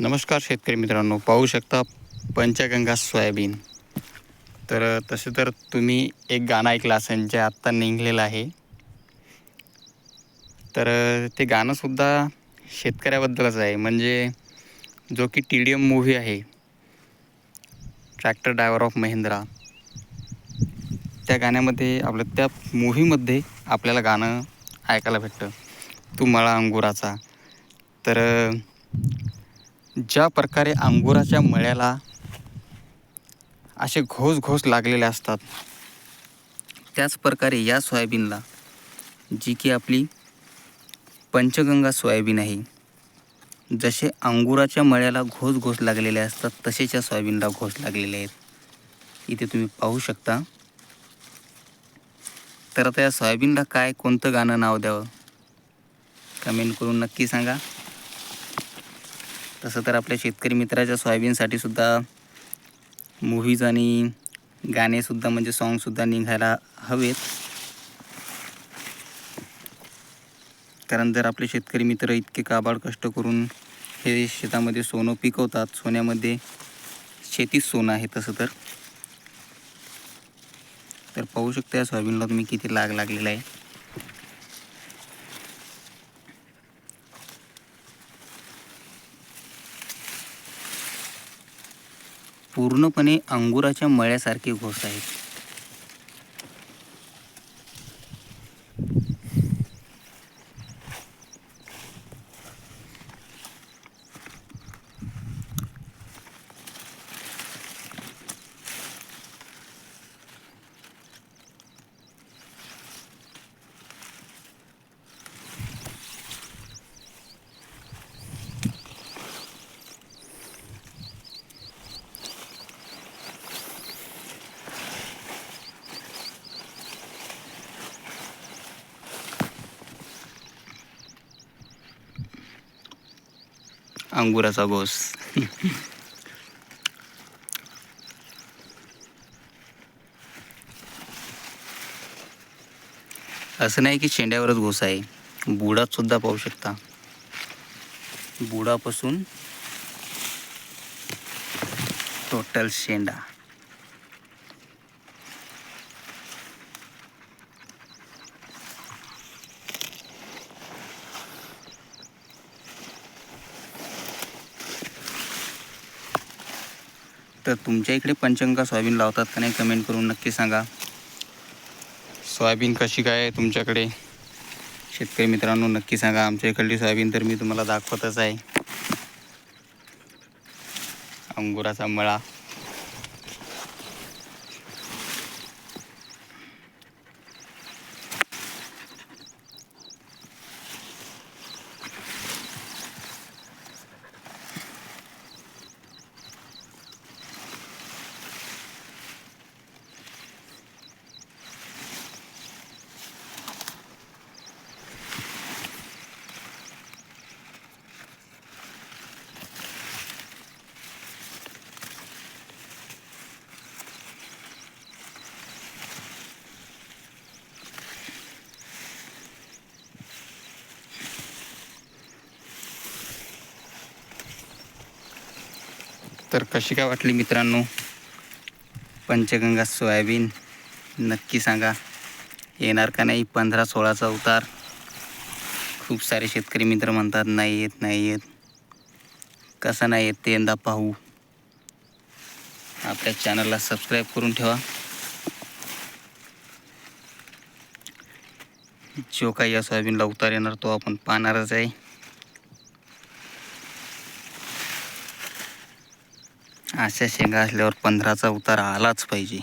नमस्कार शेतकरी मित्रांनो पाहू शकता पंचगंगा सोयाबीन. तर तसे तर तुम्ही एक गाणं ऐकलं असेल जे आत्ता निघलेलं आहे. तर ते गाणंसुद्धा शेतकऱ्याबद्दलच आहे. म्हणजे जो की टी डी एम मूव्ही आहे. ट्रॅक्टर ड्रायव्हर ऑफ महिंद्रा त्या गाण्यामध्ये आपलं त्या मूव्हीमध्ये आपल्याला गाणं ऐकायला भेटतं. तू मळा अंगुराचा. तर ज्या प्रकारे अंगुराच्या मळ्याला असे घोस घोस लागलेले असतात त्याच प्रकारे या सोयाबीनला जी की आपली पंचगंगा सोयाबीन आहे जसे अंगुराच्या मळ्याला घोस घोस लागलेले असतात तसेच या सोयाबीनला घोस लागलेले आहेत. इथे तुम्ही पाहू शकता. तर आता या सोयाबीनला काय कोणतं गाणं नाव द्यावं? कमेंट करून नक्की सांगा. तसं तर आपल्या शेतकरी मित्राच्या सोयाबीनसाठी सुद्धा मूव्हीज आणि गाणेसुद्धा म्हणजे सॉन्गसुद्धा निघायला हवेत. कारण जर आपले शेतकरी मित्र इतके काबाड कष्ट करून हे शेतामध्ये सोनं पिकवतात सोन्यामध्ये शेतीच सोनं आहे तसं तर. तर पाहू शकता या सोयाबीनला तुम्ही किती लाग लागलेला आहे. पूर्णपणे अंगुराच्या मळ्यासारखे घोस आहेत अंगुराचा घोस असं नाही की शेंड्यावरच घोस आहे. बुडात सुद्धा पाहू शकता. बुडापासून टोटल शेंडा. तर तुमच्या इकडे पंचंगा सोयाबीन लावतात का नाही कमेंट करून नक्की सांगा. सोयाबीन कशी काय आहे तुमच्याकडे? शेतकरी मित्रांनो नक्की सांगा. आमच्या इकडली सोयाबीन तर मी तुम्हाला दाखवतच आहे. अंगुराचा मळा. तर कशी काय वाटली मित्रांनो? पंचगंगा सोयाबीन नक्की सांगा. येणार का नाही? पंधरा सोळाचा उतार. खूप सारे शेतकरी मित्र म्हणतात नाही येत नाही येत. कसा नाही येत ते यंदा पाहू. आपल्या चॅनलला सबस्क्राईब करून ठेवा. जो काही या सोयाबीनला उतार येणार तो आपण पाहणारच आहे. अशा शेंगा असल्यावर पंधराचा उतार आलाच पाहिजे.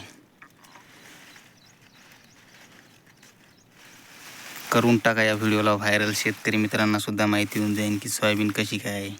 करून टाका या व्हिडिओला व्हायरल शेतकरी मित्रांना सुद्धा माहिती होऊन जाईल की सोयाबीन कशी काय आहे.